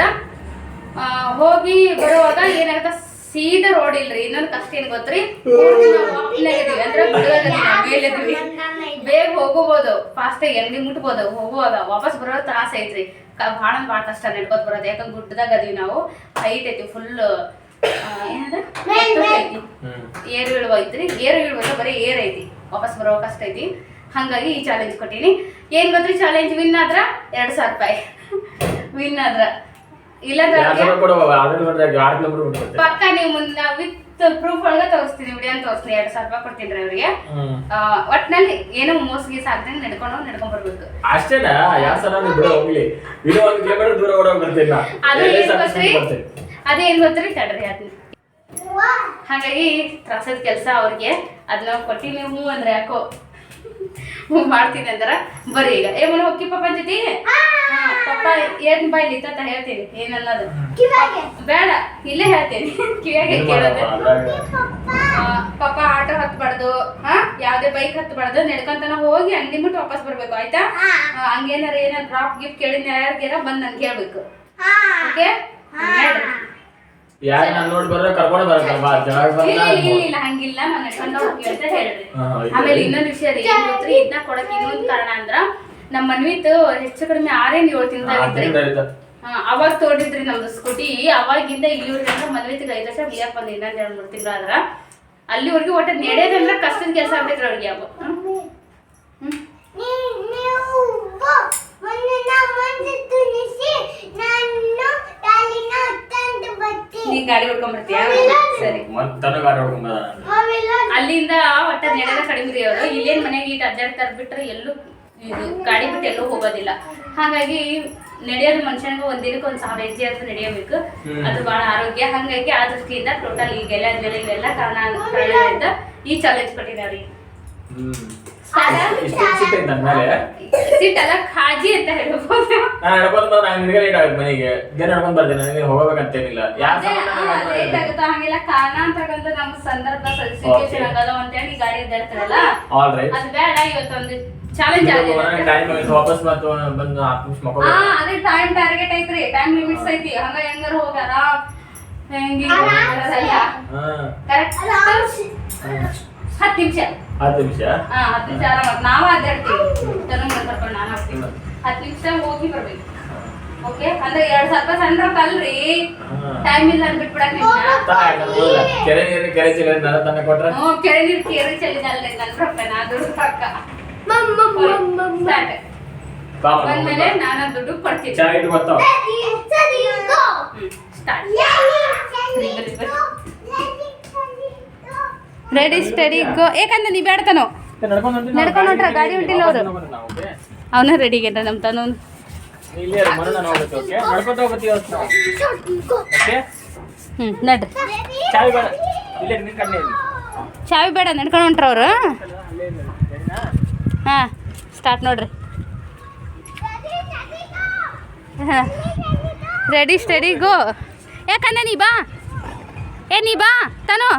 Speaker 1: ಆ, ಹೋಗಿ ಬರುವಾಗ ಏನಾಗತ್ತ ಸೀದಾ ರೋಡ್ ಇಲ್ರಿ. ಇನ್ನೊಂದ್ ಕಷ್ಟ ಏನ್ ಗೊತ್ತ್ರಿ? ಇದೀವಿ. ಅಂದ್ರೆ ಬೇಗ ಹೋಗೋಬಹುದು ಫಾಸ್ಟ್ ಆಗಿ ಅಂಗಡಿ ಮುಟ್ಬೋದು. ಹೋಗುವಾಗ ವಾಪಸ್ ಬರೋ ತ್ರಾಸ ಐತ್ರಿ. ಕ- ಭಾಳ ಅಂದ್ರೆ ಭಾಳ ಕಷ್ಟ ನಡ್ಕೊತ ಬರೋದು ಯಾಕಂದ್ರೆ ಗುಡ್ಡದಾಗ ಅದೀವಿ ನಾವು ಹೈಟ್ ಐತಿ ಫುಲ್ ಏನಂದ್ರೆ ಐತಿ
Speaker 2: ಹ್ಮ್
Speaker 1: ಏರು ಇಳುವ ಐತ್ರಿ ಏರು ಇಳುವ ಬರೀ ಏರ್ ಐತಿ ವಾಪಸ್ ಬರೋ ಕಷ್ಟ ಐತಿ ಹಂಗಾಗಿ ಈ ಚಾಲೆಂಜ್ ಕೊಟ್ಟಿನಿ ಏನ್ ಗೊತ್ತ್ರಿ ಚಾಲೆಂಜ್ ವಿನ್ ಆದ್ರ ಎರಡ್ ಸಾವಿರ ರೂಪಾಯಿ ವಿನ್ ಆದ್ರ ಇಲ್ಲಾಂದ್ರೆ
Speaker 2: ಎರಡು
Speaker 1: ಅವ್ರಿಗೆ
Speaker 2: ಸಾವಿರ ಕೊಡುವ ಅರ್ಧ ಕಿಲೋಮೀಟರ್ ಆರು ಕಿಲೋಮೀಟರ್ ಬಿಟ್ಟು
Speaker 1: ಪಕ್ಕ ನೀವು ಮುಂದ ವಿತ್ ಪ್ರೂಫ್ ಒಳಗ ತೋರಿಸ್ತೀನಿ ವಿಡಿಯೋ ಅಂತ ತೋರಿಸ್ತೀನಿ. ಎರಡ್ ಸಾವಿರ ರೂಪಾಯಿ ಕೊಡ್ತೀನಿ ಅವ್ರಿಗೆ. ಒಟ್ನಲ್ಲಿ ಏನೋ ಮೋಸ್ಗೆ ಸಾಕ್ದಂಗೆ ನಡ್ಕೊಂಡು ನಡ್ಕೊಂಡ್ ಬರ್ಬೇಕು.
Speaker 2: ಅಷ್ಟೇನಾ? ಯಾವ ಸಲ ದೂರ ಹೋಗ್ಲಿ? ಇದು ಒಂದು ಕಿಲೋಮೀಟರ್ ದೂರ ಓಡೋಗಿ ಬರ್ತೀನಿ.
Speaker 1: ಅದು ಏನ್ ಗೊತ್ತ್ರಿ? ಅದೇನ್ ಗೊತ್ತ್ರಿ? ತಡ್ರಿ ಅದ್ ಹಾಗಾಗಿ ತ್ರಾಸದ ಕೆಲಸ ಅವ್ರಿಗೆ. ಅದನ್ನ ಕೊಟ್ಟಿ ನೀವು ಅಂದ್ರೆ ಯಾಕೋ. ಹ್ಞೂ ಮಾಡ್ತೀನಿ ಅಂದ್ರ. ಬರೀ ಈಗ. ಏ ಮನೆ ಹೋಗಿ ಪಪ್ಪ ಜೊತೆ ಹಾ ಪಪ್ಪ ಏನ್ ಬಾಯ್ಲಿ ಇತ್ತ ಹೇಳ್ತೀನಿ. ಏನನ್ನೋದು
Speaker 4: ಅದು.
Speaker 1: ಬೇಡ ಇಲ್ಲೇ ಹೇಳ್ತೀನಿ. ಕಿವಿಯಾಗೆ ಕೇಳೋದು. ಪಪ್ಪ. ಆಟೋ ಹತ್ಬಾರ್ದು. ಹಾ ಯಾವ್ದೇ ಬೈಕ್ ಹತ್ಬಾರ್ದು. ನಡ್ಕೊಂತನ ಹೋಗಿ ಅಂಗಡಿ ಮುಟ್ಟು ವಾಪಸ್ ಬರ್ಬೇಕು ಆಯ್ತಾ? ಹಂಗೇನಾರ ಏನಾರ ಡ್ರಾಪ್ ಗಿಫ್ಟ್ ಕೇಳಿನ ಯಾರ್ಗಾರ ಬಂದ್ ನನ್ ಕೇಳ್ಬೇಕು
Speaker 4: ಹಾ.
Speaker 1: ಓಕೆ
Speaker 2: ಯಾರು ನಾನು ನೋಡಿ ಬರ್ರೆ ಕರ್ಕೊಂಡು ಬರಲ್ಲ ಬಾ ಜಗಳ
Speaker 1: ಇಲ್ಲ ಇಲ್ಲ ಇಲ್ಲ ಹಂಗಿಲ್ಲ ನನ್ನ ನಡ್ಕೊಂಡು ಹೋಗಿ ಅಂತ ಹೇಳ್ರಿ. ಆಮೇಲೆ ಇನ್ನೊಂದು ವಿಷಯ ರೀ ಏನ್ ಗೊತ್ತ್ರಿ ಇದನ್ನ ಕೊಡಕ್ಕೆ ಇನ್ನೊಂದು ಕಾರಣ ಅಂದ್ರ ನಮ್ಮ ಮನ್ವಿತ್ ಹೆಚ್ಚು ಕಡಿಮೆ ಆರೇನ್ ಏಳು ಹಾ ಅವಾಗ ತೋಡಿದ್ರಿ ನಮ್ದು ಸ್ಕೂಟಿ ಅವಾಗಿಂದ ಇಲ್ಲಿವರೆಗೆ ಮದ್ವೆತಿಗೆ ಐದು ವರ್ಷ ಬಿಯಕ್ ಬಂದ ಇನ್ನೊಂದ್ ಎರಡು ಮೂರು ತಿಂಗಳು ಆದ್ರ. ಅಲ್ಲಿವರೆಗೆ ಒಟ್ಟ ನಡೆಯೋದಂದ್ರ ಕಷ್ಟದ ಕೆಲಸ ಆಗ್ಬಿಟ್ರಿ ಅವ್ರಿಗೆ ಅವ. ಹ್ಮ್
Speaker 4: ನೀ- ನೀವು ಮೊನ್ನೆ ನಾ ಮುಂದೆ ತುಳಿಸಿ ನಾನು ತಾಲಿನ ತಂದು ಬರ್ತೀನಿ
Speaker 1: ನೀ ಗಾಡಿ ಸರಿ.
Speaker 2: ಮತ್ತೆ ಗಾಡಿ
Speaker 1: ಅಲ್ಲಿಂದ ಒಟ್ಟ ನೆಡದ ಕಡಿಮೆ ಅವರು ಇಲ್ಲೇನ್ ಮನೆಗೆ ಇಟ್ಟು ಅಡ್ಡಾಡ್ತಾರ ಬಿಟ್ರೆ ಎಲ್ಲೂ ಇದು ಗಾಡಿ ಬಿಟ್ಟು ಎಲ್ಲೂ ಹೋಗೋದಿಲ್ಲ. ಹಾಗಾಗಿ ನಡೆಯೋದು ಮನುಷ್ಯನಿಗೆ ಒಂದ್ ದಿನಕ್ಕೆ ಒಂದ್ ಸಾವಿರ ಹೆಜ್ಜೆ ಅಂತ ನಡೆಯಬೇಕು. ಅದು ಬಹಳ ಆರೋಗ್ಯ. ಹಂಗಾಗಿ ಆ ದೃಷ್ಟಿಯಿಂದ ಟೋಟಲ್ ಈಗೆಲ್ಲ ಇವೆಲ್ಲ ಕಾರಣ ಕಾರಣದಿಂದ ಈ ಚಾಲೆಂಜ್ ಕೊಟ್ಟಿದ್ದಾರೆ
Speaker 2: ಸಿಟ್ಟೈತೆ ನನ್ನ ಮೇಲೆ
Speaker 1: ಸಿಟ್ಟಲ್ಲ ಕಾಜಿ ಅಂತ ಹೇಳ್ಬೋದು.
Speaker 2: ನಾನು ನಾನು ನಿನಗೆ ಲೇಟ್ ಆಗುತ್ತೆ ಮನೆಗೆ. ಇದೇ ನಡ್ಕೊಂಡ್ ಬರ್ತೀನಿ ನನಗೆ ಹೋಗ್ಬೇಕಂತೇನಿಲ್ಲ. ಯಾರು
Speaker 1: ಅದೇ ಲೇಟ್ ಆಗುತ್ತೆ ಹಂಗೆಲ್ಲ ಕಾರಣ ಅಂತಕ್ಕಂಥ ನಮ್ಮ ಸಂದರ್ಭ ಸಿಚುವೇಶನ್ ಆಗಲ್ಲ ಈ ಗಾಡಿ ಇದ್ದಾಡ್ತಾರಲ್ಲ
Speaker 2: ಆಲ್ ರೈಟ್
Speaker 1: ಅದು ಬೇಡ ಇವತ್ತೊಂದು ಚಾಲೆಂಜ್ ಆಗಿದೆ
Speaker 2: ಟೈಮ್ ವಾಪಸ್ ಮತ್ತೆ ಬಂದು ಹತ್ತು ನಿಮಿಷ
Speaker 1: ಹಾ ಅದೇ ಟೈಮ್ ಟಾರ್ಗೆಟ್ ಐತ್ರಿ. ಟೈಮ್ ಲಿಮಿಟ್ಸ್ ಐತಿ. ಹಂಗ ಹೆಂಗಾರ ಹೋಗಿ ಆರಾಮ್ ಹೆಂಗೆ ಕರೆಕ್ಟ್ ಹತ್ತು ನಿಮಿಷ.
Speaker 2: ಹತ್ತು ನಿಮಿಷ?
Speaker 1: ಹಾ ಹತ್ತು ನಿಮಿಷ ಆರಾಮ ನಾವು ಅಡ್ಡಾಡ್ತೀವಿ. ಕರ್ಕೊಂಡು ನಾನು ಹೋಗ್ತೀವಿ ಹತ್ತು ನಿಮಿಷ ಹೋಗಿ ಬರ್ಬೇಕು. ಓಕೆ ಅಂದ್ರೆ ಎರಡ್ ಸಾವಿರ ರೂಪಾಯಿ ಸಣ್ಣ ರೊಕ್ಕ ಅಲ್ರಿ ಟೈಮ್ ಇಲ್ಲ ನಿಮ್ನ
Speaker 2: ಕೆರೆ ನೀರು ಕೆರೆ ಚೀಲ ನನ್ನ ತನ್ನ ಕೊಟ್ರ?
Speaker 1: ಹ್ಞೂ ಕೆರೆ ನೀರು ಕೇರಿ ಚಳಿನಲ್ರಿ ನನ್ನ ರೊಕ್ಕ ನಾ ದುಡ್ಡು ರೊಕ್ಕ ಸ್ಟಾರ್ಟ್ ಬಂದ್ಮೇಲೆ ನಾನು ದುಡ್ಡು ಕೊಡ್ತೀನಿ. ಸ್ಟಾರ್ಟ್ ರೆಡಿ ಸ್ಟಡಿ ಗೋ ಏಕಂದ್ರೆ ನೀ ಬೇಡ್ತಾನೋ ನಡ್ಕೊಂಡು ಹೊಂಟ್ರ, ಗಾಡಿ ಹೊಂಟಿಲ್ಲ ಅವರು. ಅವನ ರೆಡಿಗೆ ನಮ್ಮ ತನು. ಹ್ಞೂ ನಡ್ರಿ ಚಾವಿ ಬೇಡ. ನಡ್ಕೊಂಡು ಹೊಂಟ್ರ ಅವರು? ಹಾಂ ಸ್ಟಾರ್ಟ್ ನೋಡ್ರಿ. ಹಾಂ. ರೆಡಿ ಸ್ಟಡಿ ಗೋ ಯಾಕಂದ್ರೆ ನೀ ಬಾ. ಏ ನೀ ಬಾ ತಾನು.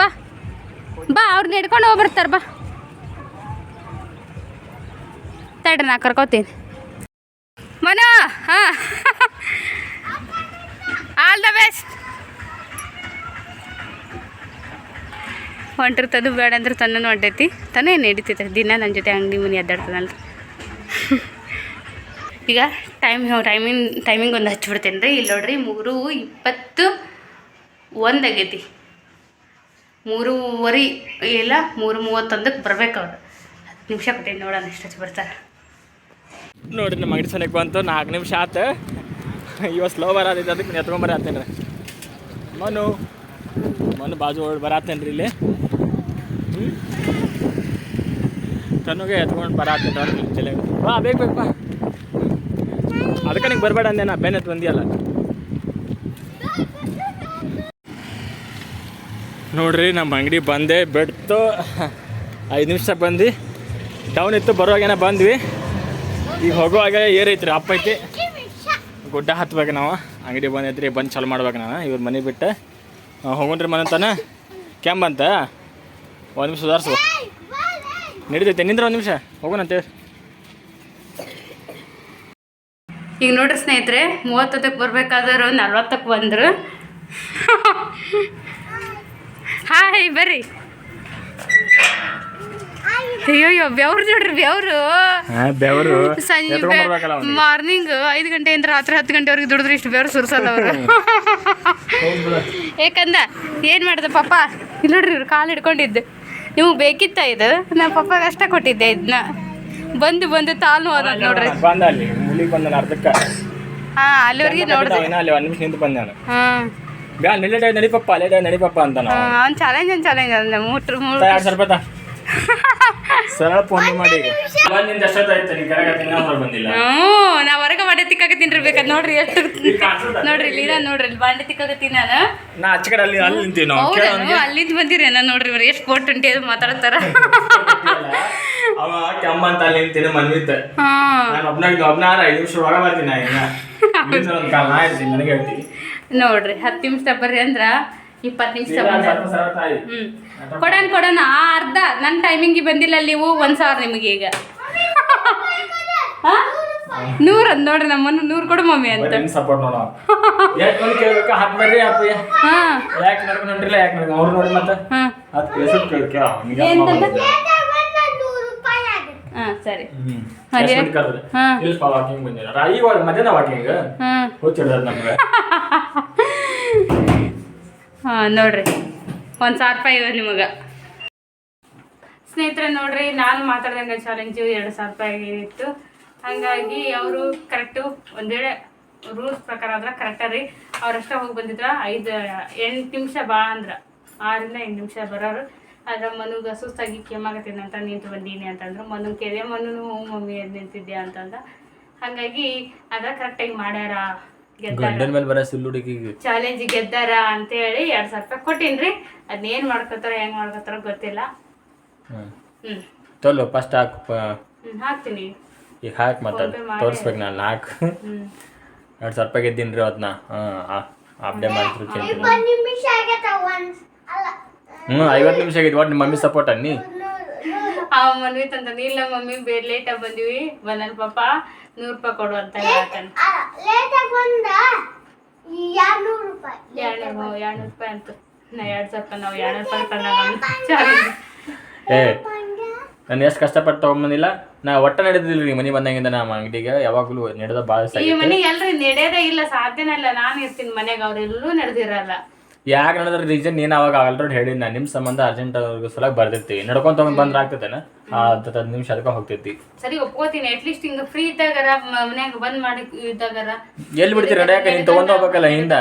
Speaker 1: ಬಾ. ಬಾ ಅವ್ರನ್ನ ಹಿಡ್ಕೊಂಡು ಹೋಗ್ಬರ್ತಾರೆ ಬಾ. ತಡ್ರಿ, ನಾ ಕರ್ಕೋತೀನಿ. ಮನ, ಹಾಂ. ಆಲ್ ದ ಬೆಸ್ಟ್ ಹೊಂಟಿರ್ತದು ಬೇಡ ಅಂದ್ರೆ ತನ್ನೂ ಹೊಂಟೈತಿ ತನೇ ಏನು ನಡೀತೈತೆ ದಿನ ನನ್ನ ಜೊತೆ ಅಂಗಡಿ ಮನೆ ಅಡ್ಡಾಡ್ತದಲ್ಲ ಈಗ ಟೈಮ್ ಟೈಮಿಂಗ್ ಟೈಮಿಂಗ್ ಒಂದು ಹಚ್ಚಿಬಿಡ್ತೇನೆ ರೀ ಇಲ್ಲಿ ನೋಡ್ರಿ ಮೂರು ಇಪ್ಪತ್ತು ಒಂದಾಗೈತಿ ಮೂರುವರೆ ಇಲ್ಲ, ಮೂರು ಮೂವತ್ತೊಂದಕ್ಕೆ ಬರ್ಬೇಕು ಅವ್ರು. ಹತ್ತು ನಿಮಿಷ ಕೊಟ್ಟಿದ್ದು ನೋಡೋಣ ಎಷ್ಟು ಬರ್ತಾರೆ
Speaker 2: ನೋಡಿ, ನಮ್ಮ ಸಲಕ್ಕೆ ಬಂತು, ನಾಲ್ಕು ನಿಮಿಷ ಆತು. ಇವತ್ತು ಸ್ಲೋ ಬರತೈತೆ ಅದಕ್ಕೆ ನೀವು ಎತ್ಕೊಂಬರತ್ತೇನೆ ರೀ ಮನು ಮನು ಬಾಜು ಓಡ್ ಬರತ್ತೇನೆ ರೀ ಇಲ್ಲಿ. ತನಗೆ ಎತ್ಕೊಂಡು ಬರತ್ತೇನೆ ರೀ ತಲೆ ಬಾ ಬೇಕು ಬೇಕು ಬಾ. ಅದಕ್ಕೆ ನಿಂಗೆ ಬರಬೇಡ ಅಂದೆ ನಾ ಬಂದಿಯಲ್ಲ. ನೋಡ್ರಿ ನಮ್ಮ ಅಂಗಡಿ ಬಂದೆ ಬಿಡ್ತು. ಐದು ನಿಮಿಷ ಬಂದು ಡೌನ್ ಇತ್ತು, ಬರುವಾಗೇನ ಬಂದ್ವಿ. ಈಗ ಹೋಗುವಾಗ ಏರೈತ್ರಿ, ಅಪ್ಪ ಐತಿ. ಗುಡ್ಡ ಹತ್ಬೇಕು ನಾವು. ಅಂಗಡಿ ಬಂದೈತ್ರಿ ಬಂದು ಚಾಲು ಮಾಡ್ಬೇಕು ನಾನು, ಇವ್ರ ಮನೆ ಬಿಟ್ಟು. ಹೋಗೋಣ್ರಿ ಮನೆ ತಾನೆ. ಕೆಂಬಂತ ಬಂತ ಒಂದು ನಿಮಿಷ ಸುಧಾರಿಸು. ನಡೀತೈತೆ, ನಿಂದ್ರ ಒಂದು ನಿಮಿಷ. ಹೋಗೋಣಂತೆ
Speaker 1: ಈಗ ನೋಡ್ರಿ ಸ್ನೇಹಿತರೆ ಮೂವತ್ತೊತ್ತಕ್ಕೆ ಬರ್ಬೇಕಾದ್ರೆ ನಲ್ವತ್ತಕ್ಕೆ ಬಂದರು. ಹಾಯ್ ಬರ್ರಿ. ಅಯ್ಯೋ ಬೆವ್ರು ನೋಡ್ರಿ ಬೆವ್ರು.
Speaker 2: ಬೆವರು.
Speaker 1: ಸಂಜೆ ಮಾರ್ನಿಂಗ್ ಐದು ಗಂಟೆಯಿಂದ ರಾತ್ರಿ ಹತ್ತು ಗಂಟೆವರೆಗೆ ದುಡಿದ್ರೆ ಇಷ್ಟು ಬೆವ್ರು ಸುರಿಸಲ್ಲ ಅವರು. ಏಕಂದ ಏನು ಮಾಡ್ದೆ ಪಾಪ? ಇಲ್ಲ ನೋಡ್ರಿ ಇವ್ರು ಕಾಲು ಹಿಡ್ಕೊಂಡಿದ್ದು. ನಿಮಗೆ ಬೇಕಿತ್ತ ಇದು? ನಾ ಪಪ್ಪಾಗ ಕಷ್ಟ ಕೊಟ್ಟಿದ್ದೆ ಇದನ್ನ ಬಂದು ಬಂದು ತಾನು ಅದ ನೋಡ್ರಿ.
Speaker 2: ಬಂದ ಅಲ್ಲಿ ಮುಲಿಗೆ ಬಂದ ಅರ್ಧಕ್ಕೆ.
Speaker 1: ಹಾಂ ಅಲ್ಲಿವರೆಗೆ ನೋಡಿದೆ.
Speaker 2: ಇನ್ನ ಅಲ್ಲಿ ಒಂದು ನಿಮಿಷ ನಿಂತು ಬಂದೆ ನಾನು.
Speaker 1: ಹಾಂ.
Speaker 2: ಬ್ಯಾ ಲೇಟ್ ಆಯ್ತು ನಡಿಪಪ್ಪ ಲೇಟ್ ಡೈ ನಡಿಪಪ್ಪ ಅಂತ ನಾವು
Speaker 1: ಅವ್ನು ಚಾಲೆಂಜ್ ಒಂದು ಚಾಲೆಂಜ್ ಅದ ಮೂಟ್ರು ಮೂರು
Speaker 2: ಎರಡು ಸಾವಿರ ರೂಪಾಯಿ ತಾ. ಸರಳ ಫೋನ್ ಮಾಡಿ ಈಗ. ಬಂದಿಂದ ಎಷ್ಟೊತ್ತಾಯ್ತು ನೀನು ಕರೆಗತ್ತೆ ಇನ್ನೂ ಹೊರ ಬಂದಿಲ್ಲ.
Speaker 1: ಹ್ಞೂ ನಾ ಹೊರಗೆ ಬಾಂಡೆ ತಿಕ್ಕಾಕತ್ತೀನಿ ಬೇಕಾದ್ ನೋಡ್ರಿ ಎಷ್ಟು ನೋಡ್ರಿ ಇಲ್ಲಿ ನಾನು ನೋಡ್ರಿ ಇಲ್ಲಿ ಬಾಂಡೆ ತಿಕ್ಕಾಕತ್ತೀನಿ ನಾನು.
Speaker 2: ನಾ ಆಚೆ ಕಡೆ ಅಲ್ಲಿ ಅಲ್ಲಿ ನಿಂತೀವಿ ನಾವು. ಕೇಳ
Speaker 1: ಹೌದಾ ಅಲ್ಲಿಂದ ಬಂದಿರ ನಾನು ನೋಡ್ರಿ ಇವ್ರು ಎಷ್ಟು ಫೋರ್ ಟ್ವೆಂಟಿ ಅದು ಮಾತಾಡ್ತಾರ.
Speaker 2: ಅವ ಕೆಮ್ಮ ಅಂತ ಅಲ್ಲಿ ನಿಂತೀನಿ ಮನ್ವಿದ್ದ
Speaker 1: ಹಾಂ.
Speaker 2: ನಾನು ಒಬ್ನಾಗ ಒಬ್ನಾರ ಐದು ನಿಮಿಷ ಒಳಗೆ ಬರ್ತೀನಿ ನಾ ಇನ್ನ. ಇಲ್ಲಿಂದ ಒಂದು ಕಾಲ ನಾ ಇರ್ತೀನಿ ನನಗೆ ಹೇಳ್ತೀನಿ.
Speaker 1: ನೋಡ್ರಿ ಹತ್ತು ನಿಮಿಷ ಬರ್ರಿ ಅಂದ್ರ ಇಪ್ಪತ್ತು ನಿಮಿಷ ಹ್ಮ್. ಕೊಡೋಣ ಕೊಡೋಣ ಆ ಅರ್ಧ. ನನ್ನ ಟೈಮಿಂಗಿಗೆ ಬಂದಿಲ್ಲ ನೀವು ಒಂದು ಸಾವಿರ ನಿಮಗೆ ಈಗ. ನೂರ್ ಅಂದ್ ನೋಡ್ರಿ ನಮ್ಮನ್ನು ನೂರು ಕೊಡು ಮಮ್ಮಿ ಅಂತ.
Speaker 2: ಸಪೋರ್ಟ್ ನೋಡ ಯಾಕೆ ಬಂದು ಕೇಳ್ಬೇಕು? ಹತ್ತು ಬರ್ರಿ ಅಪ್ಪ
Speaker 1: ಹಾ.
Speaker 2: ಯಾಕೆ ನಡ್ಕೊಂಡು ಹೊಂಟಿಲ್ಲ ಯಾಕೆ ನಡ್ಕೊಂಡು ಅವ್ರು ನೋಡಿ ಮತ್ತೆ.
Speaker 1: ಹಾ.
Speaker 2: ಹತ್ತು ಕೇಳಿಸ್ ಕೇಳ್ಕೇಳ
Speaker 1: ಎಂತಂದ? ಹಾ ಸರಿ. ಹಾ. ನೋಡ್ರಿ. ಒಂದು ಸಾವಿರ ರೂಪಾಯಿ ಇವ್ರಿ ನಿಮಗೆ. ಸ್ನೇಹಿತರೆ ನೋಡ್ರಿ ನಾನು ಮಾತಾಡ್ದಂಗ ಚಾಲೆಂಜ್ ಎರಡು ಸಾವಿರ ರೂಪಾಯಿ ಇತ್ತು. ಹಾಗಾಗಿ ಅವರು ಕರೆಕ್ಟು ಒಂದೇಳೆ ರೂಲ್ಸ್ ಪ್ರಕಾರ ಆದ್ರೆ ಕರೆಕ್ಟ ರೀ. ಅವ್ರಷ್ಟ ಹೋಗಿ ಬಂದಿದ್ರ. ಐದು ಎಂಟು ನಿಮಿಷ ಬಾ ಅಂದ್ರ. ಆರಿಂದ ಎಂಟು ನಿಮಿಷ ಬರೋರು. ಆದ್ರೆ ಮನುಗ ಸುಸ್ತಾಗಿ ಕೆಮ್ಮಾಗತ್ತೀನಿ ಅಂತ ನಿಂತು ಬಂದೀನಿ ಅಂತಂದ್ರು ಮನು ಕೆರೆ ಮನು ಹ್ಞೂ ಮಮ್ಮಿ ಅದು ನಿಂತಿದ್ದೆ ಅಂತಂದ. ಹಾಗಾಗಿ ಅದ ಕರೆಕ್ಟಾಗಿ ಮಾಡ್ಯಾರ
Speaker 2: ಗಂಡನ ಮೇಲೆ ಬರೋ ಸುಳ್ಳುಡಿಕಿಗೆ
Speaker 1: ಚಾಲೆಂಜ್ ಗೆದ್ದಾರ ಅಂತೇಳಿ ಎರಡು ಸಾವಿರ ರೂಪಾಯಿ ಕೊಟ್ಟಿನ್ರಿ. ಅದನ್ನೇನು ಮಾಡ್ಕೋತಾರ ಹೆಂಗೆ ಮಾಡ್ಕೋತಾರ ಗೊತ್ತಿಲ್ಲ.
Speaker 2: ಹ್ಮ್.
Speaker 1: ಹ್ಞೂ
Speaker 2: ತೊಲು ಫಸ್ಟ್ ಹಾಕು
Speaker 1: ಹ್ಞೂ ಹಾಕ್ತೀನಿ.
Speaker 2: ಈಗ ಹಾಕಿ ಮಾತಾಡ. ತೋರಿಸ್ಬೇಕು ನಾನು ನಾಲ್ಕು ಎರಡು ಸಾವಿರ ರೂಪಾಯಿ ಗೆದ್ದೀನಿ ರೀ ಅದನ್ನ ಹಾಂ ಅಪ್ಡೇ ಮಾಡಿದ್ರು
Speaker 4: ಆಗತ್ತ
Speaker 2: ಹ್ಞೂ ಐವತ್ತು ನಿಮಿಷ ಆಗಿದ್ದು ಒಟ್ಟು ನಿಮ್ಮ ಮಮ್ಮಿ ಸಪೋರ್ಟ್ ಅನ್ನಿ?
Speaker 1: ಆ ಮನ್ವಿ ತಂದ ಇಲ್ಲ ಮಮ್ಮಿ ಬೇರೆ ಲೇಟಾಗಿ ಬಂದಿವಿ. ಬಂದನ್ ಪಾಪ ನೂರು ರೂಪಾಯಿ ಕೊಡು ಅಂತ ಹೇಳ್ತಾನೆ.
Speaker 4: ಲೇಟ್ ಆಗಿ ಬಂದ? ಎರಡ್ನೂರು ರೂಪಾಯಿ.
Speaker 1: ಎರಡ್ನೂರು ಎರಡ್ನೂರು ರೂಪಾಯಿ ಅಂತ. ನಾ ಎರಡು ಸಾವಿರ ನಾವು ಎರಡ್ನೂರು ರೂಪಾಯಿ ತಗೊಂಡ
Speaker 2: ಏ ನಾನು ಎಷ್ಟು ಕಷ್ಟಪಟ್ಟು ತೊಗೊಂಬಂದಿಲ್ಲ. ನಾ ಒಟ್ಟ ನಡೆದಿಲ್ಲ ರೀ ಮನೆ ಬಂದಾಗಿಂದ ನಮ್ಮ ಅಂಗಡಿಗೆ. ಯಾವಾಗಲೂ ನಡೆದ ಭಾಳ
Speaker 1: ಈ ಮನೆ ಎಲ್ರಿ ನಡೆಯೋದೇ ಇಲ್ಲ ಸಾಧ್ಯನೇ ಇಲ್ಲ. ನಾನು ಇರ್ತೀನಿ ಮನೆಗೆ ಅವ್ರೆಲ್ಲೂ ನಡೆದಿರಲ್ಲ.
Speaker 2: ಯಾಕೆ ನಡೆದ್ರ ರೀಸನ್ ನೀನು ಅವಾಗ ಆಲ್ರೆಡಿ ಹೇಳಿದ್ ನಾನು ನಿಮ್ಮ ಸಂಬಂಧ ಅರ್ಜೆಂಟ್ ಸಲುವಾಗಿ ಬರ್ದಿರ್ತೀವಿ ನಡ್ಕೊಂತ ತಗೊಂಡ್ ಬಂದ್ರೆ ಆಗ್ತದೇನ? ಹತ್ತು ನಿಮಿಷ ಅದಕ್ಕೆ ಹೋಗ್ತೈತಿ
Speaker 1: ಸರಿ ಒಪ್ಕೋತೀನಿ. ಅಟ್ಲೀಸ್ಟ್ ಹಿಂಗ ಫ್ರೀ ಇದ್ದಾಗರ ಮನ್ಯಾಗ ಬಂದ್ ಮಾಡಿ ಇದ್ದಾಗರ.
Speaker 2: ಎಲ್ಲಿ ಬಿಡ್ತೀರಿ ನಡ್ಯಾಕ ನೀನು ತೊಗೊಂಡು ಹೋಗ್ಬೇಕಲ್ಲ ಹಿಂದ.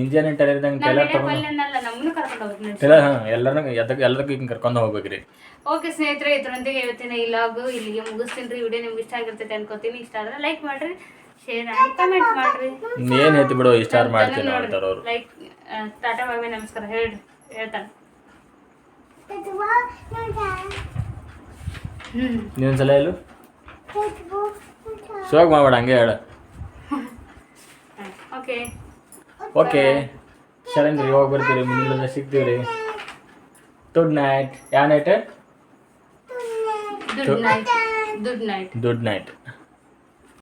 Speaker 2: ಇಂಜಿನ್ ಟೈಲರ್ ಇದ್ದಂಗೆ ಟೈಲರ್ ತಗೊಂಡು ಟೈಲರ್ ಹಾಂ ಎಲ್ಲರನ್ನ ಎದಕ್ಕೆ ಎಲ್ಲದಕ್ಕೂ ಹಿಂಗೆ ಕರ್ಕೊಂಡು ಹೋಗ್ಬೇಕ್ರಿ.
Speaker 1: ಓಕೆ ಸ್ನೇಹಿತರೆ ಇದರೊಂದಿಗೆ ಇವತ್ತಿನ ಈ ಲಾಗು ಇಲ್ಲಿಗೆ ಮುಗಿಸ್ತೀನಿ ರೀ. ವಿಡಿಯೋ ನಿಮ್ಗೆ ಇಷ್ಟ ಆಗಿರ್ತೈತೆ ಅನ್ಕೋತೀನಿ. ಇಷ್ಟ ಆದ್ರೆ ಲೈಕ್ ಮಾಡ್ರಿ. ಶೇರ್ ಆ್ಯಂಡ್ ಕಮೆಂಟ್ ಮಾಡ್ರಿ.
Speaker 2: ಏನು ಐತಿ ಬಿಡು ಇಷ್ಟಾರು ಮಾಡ್ತೀನಿ ನೋಡ್ತಾರ ಅವ್ರು.
Speaker 1: ಲೈಕ್ ಟಾಟಾ ಬಾಬೆ ನಮಸ್ಕಾರ ಹೇಳ್ರಿ ಹೇಳ್ತಾನೆ. ನೀನು
Speaker 2: ನೀವೊಂದ್ಸಲ ಹೇಳು. ಶೋಕ್ ಮಾಡ್ಬೇಡ ಹಂಗೆ ಹೇಳು.
Speaker 1: ಓಕೆ
Speaker 2: ಓಕೆ ಸರಿ ರೀ ಹೋಗಿ ಬರ್ತೀರಿ ಮುಂದಿನ ಸಿಗ್ತೀವಿ ರೀ ಗುಡ್ ನೈಟ್ ಯಾವ night
Speaker 1: good night good night
Speaker 2: good night